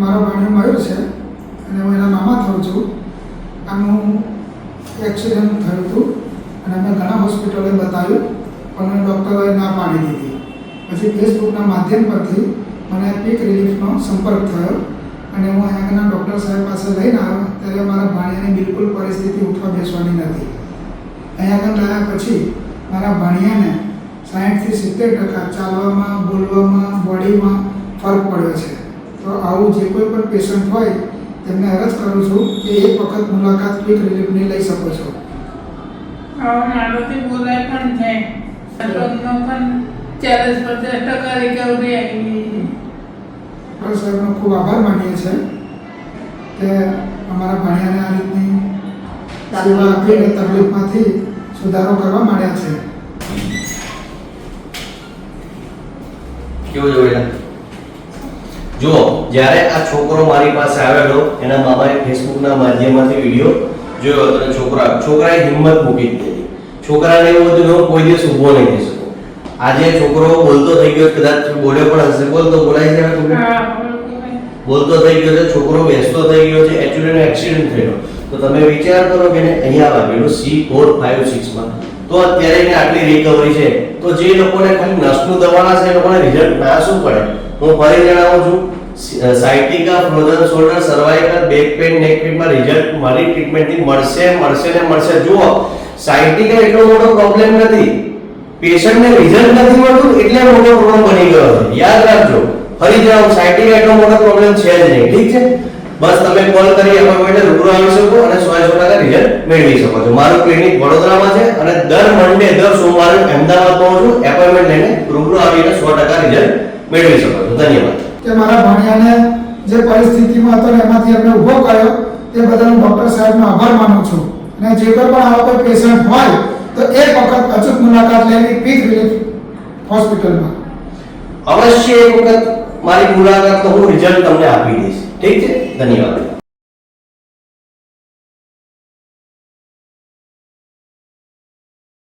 મારો ભાણિયો મયુર છે અને હું એના મામા થયું છું. આનું એક્સિડન્ટ થયું હતું અને અમે ઘણા હોસ્પિટલે બતાવ્યું, પણ ડૉક્ટરોએ ના પાડી દીધી. પછી ફેસબુકના માધ્યમ પરથી મને પીક રિલીફનો સંપર્ક થયો અને હું અહીંયાના ડૉક્ટર સાહેબ પાસે લઈને આવ્યો, ત્યારે મારા ભાણિયાની બિલકુલ પરિસ્થિતિ ઉઠવા બેસવાની નથી. અહીંયા આગળ લાવ્યા પછી મારા ભાણિયાને સાઠથી સિત્તેર ટકા ચાલવામાં, બોલવામાં, બોડીમાં ફરક પડ્યો છે. આવું જે કોઈ પણ પેશન્ટ હોય તેમને અરજ કરું છું કે એક વખત મુલાકાત ક્વિક રિલીફની લઈ શકો છો. મારાથી બોલાય પણ છે. પણ ચાલીસ પચાસ ટકા રિકવરી આવી. ગઈ સાહેબનો ખૂબ આભાર માનીએ છીએ કે અમારા ભાણિયાને આ રીતની સેવા આપીને તકલીફમાંથી સુધારો કરવા માંડ્યા છે. કેવું જોયું જુઓ જ્યારે આ છોકરો મારી પાસે આવેલો એના મામાએ ફેસબુકના માધ્યમમાંથી વીડિયો જોયો હતો અને છોકરા છોકરાએ હિંમત મૂકી જ દીધી. છોકરાને એવું હતું હું કોઈ દિવસ ઊભો નહીં થઈ શકું. આજે છોકરો બોલતો થઈ ગયો કદાચ બોલ્યો પણ હશે. બોલતો બોલાય છે. બોલતો થઈ ગયો છે છોકરો બેસતો થઈ ગયો છે એક્ચ્યુઅલી એક્સિડન્ટ થયો તો તમે વિચાર કરો કે અહીંયા વાગેલું સી ફોર ફાઈવ સિક્સમાં તો અત્યારે આટલી રિકવરી છે. તો જે લોકોને ખાલી નસનું દવાના છે એ લોકોને રિઝલ્ટ ના શું પડે? હું ફરી જણાવું છું sciatica frozen shoulder cervical back pain neck પેનમાં રિઝલ્ટ મારી ટ્રીટમેન્ટથી મળશે મળશે ને મળશે. જુઓ સાયટિકા એટલો મોટો પ્રોબ્લેમ નથી. પેશન્ટને રિઝલ્ટ નથી મળતું, એટલે મોટો પ્રોબ્લેમ બની ગયો છે. યાદ રાખજો, ફરી જણાવું સાયટિકા એટલો મોટો પ્રોબ્લેમ છે જ નહીં. ઠીક છે? બસ તમે કોલ કરી અપોઇન્ટમેન્ટ રૂબરૂ આવી શકો અને સો સો ટકા રિઝલ્ટ મેળવી શકો છો. મારું ક્લિનિક વડોદરામાં છે અને દર મંડે દર સોમવારે અમદાવાદમાં પહોંચું એપોઇન્ટમેન્ટ લઈને રૂબરૂ આવીને સો ટકા રિઝલ્ટ મેળવી શકો છો. ધન્યવાદ. કે મારા ભણિયાને જે પરિસ્થિતિમાં હતો એમાંથી અમને ઊભો કર્યો તે બદલ હું ડૉક્ટર સાહેબનો આભાર માનું છું. અને જે કોઈ પણ આવા કોઈ પેશન્ટ હોય તો એક વખત અચૂક મુલાકાત લેવી પીક રિલીફ હોસ્પિટલમાં. અવશ્ય એક વખત મારી મુલાકાત તો હું રિઝલ્ટ તમને આપી દઈશ. ઠીક છે? ધન્યવાદ.